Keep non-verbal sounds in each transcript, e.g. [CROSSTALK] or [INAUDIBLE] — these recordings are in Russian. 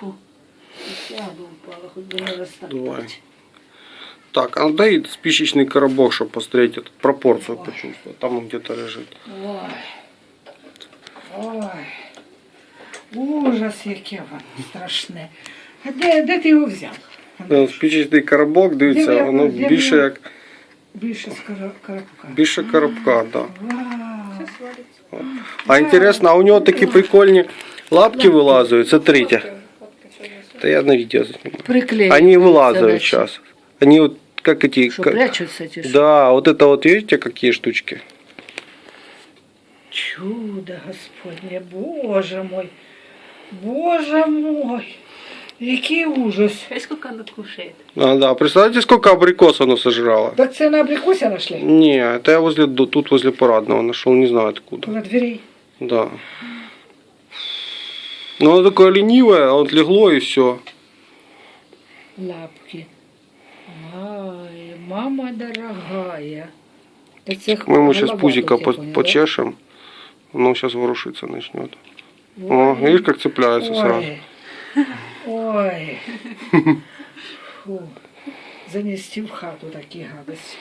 Фу. Сяду упала, хоть бы не растопить. Давай. Так, а дай спичечный коробок, чтобы посмотреть эту пропорцию почувствовать. Там он где-то лежит. Ой. Ой. Ужас, яке воно страшне. А де, де ти його взяв? Е, Спичечний коробок, дивіться, Де ви- воно де ви- більше як Більше з коро- коробка. більше коробка, да. Вау. А інтересно, а у нього такі прикольні лапки вилазують. Смотрите. Та я на відео знімаю. Приклеїть. Они вылазают сейчас. Они вот как эти... Що, как- прячуться ті що? Да, вот это вот видите, какие штучки? Чудо Господнє, Боже мой. Боже мой. Який ужас. А сколько она кушает? А, да, представляете, сколько абрикос оно сожрало? Так це на абрикосе нашли? Не, это я возле, ду- тут возле парадного нашел, не знаю откуда. Коло дверей. Да. Ну, оно такое ленивое, а вот легло и все. Лапки. Ай, мама дорогая. Мы ему сейчас пузика по- почешем. Оно сейчас ворушиться начнет. О, Ой. видишь, как цепляется сразу. Ой. Ой. Фу. Занести в хату такі гадості.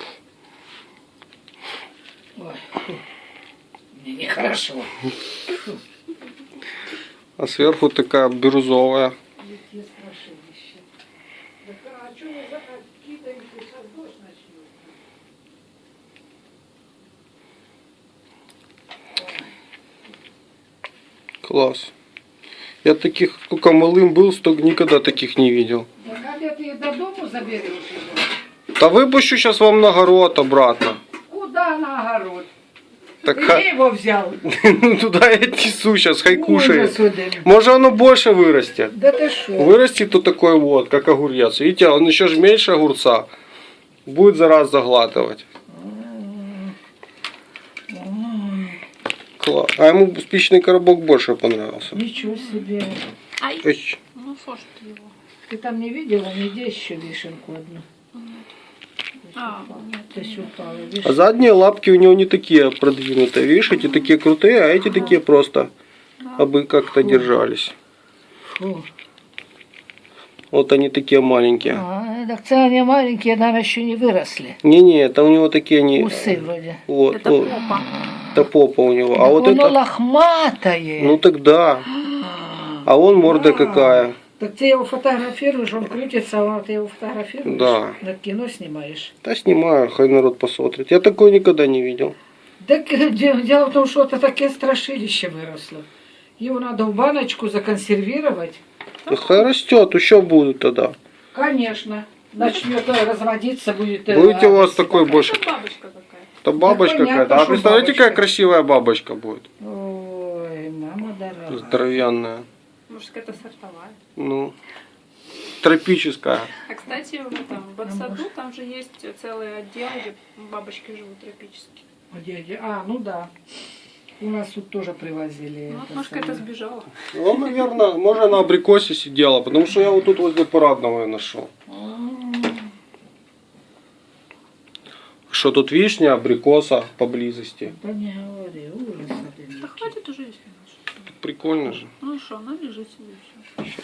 Ой, фу. Мне нехорошо. А сверху такая бирюзовая. Класс. Я таких, сколько малым был, столько никогда таких не видел. А где ты до дому заберешь его? Да выпущу сейчас вам на огород обратно. Куда на огород? Так Ты ха- его взял? [LAUGHS] ну туда я несу сейчас, хай кушает. Может оно больше вырастет. Да ты что? Вырастет то такой вот, как огурец. Видите, он еще же меньше огурца. Будет за раз заглатывать. Класс. А ему спичный коробок больше понравился. Ничего себе. Ай, Ой, ну что ж ты его? Ты там не видела нигде еще вишенку одну? А, Здесь А видишь? задние лапки у него не такие продвинутые. Видишь, эти такие крутые, а эти такие просто. Абы как-то держались. Фу. Вот они такие маленькие. А, так це они маленькие, наверное, еще не выросли. Не-не, это у него такие не... Усы вроде. Вот, это вот, попа. это попа у него. А вот оно это... лохматое. Ну тогда. А он морда какая. Так ты его фотографируешь, он крутится, а ты его фотографируешь? Да. На кино снимаешь? Да снимаю, хай народ посмотрит. Я такой никогда не видел. Так э, де- дело в том, что это такое страшилище выросло. Его надо в баночку законсервировать. Да хай растет, еще будут тогда. Конечно. Начнет э, разводиться, будет... э, Будете у вас такой больше. Это бабочка какая. Это бабочка понятно, какая-то. А представляете, какая бабочка. красивая бабочка будет? Ой, мама дорогая. Здоровенная. Может, какая-то сортовая. Ну, тропическая. А, кстати, в этом, в Батсаду там же есть целый отдел, где бабочки живут тропические. Дядя. А, ну да. У нас тут тоже привозили. Ну, вот, это может, какая-то самое. сбежала. Ну, наверное, может, на абрикосе сидела, потому что я вот тут возле парадного ее нашел. Что тут вишня, абрикоса поблизости. Да не говори, ужас один. Да хватит уже, знаешь. Прикольно же. Ну и что, она лежит себе все.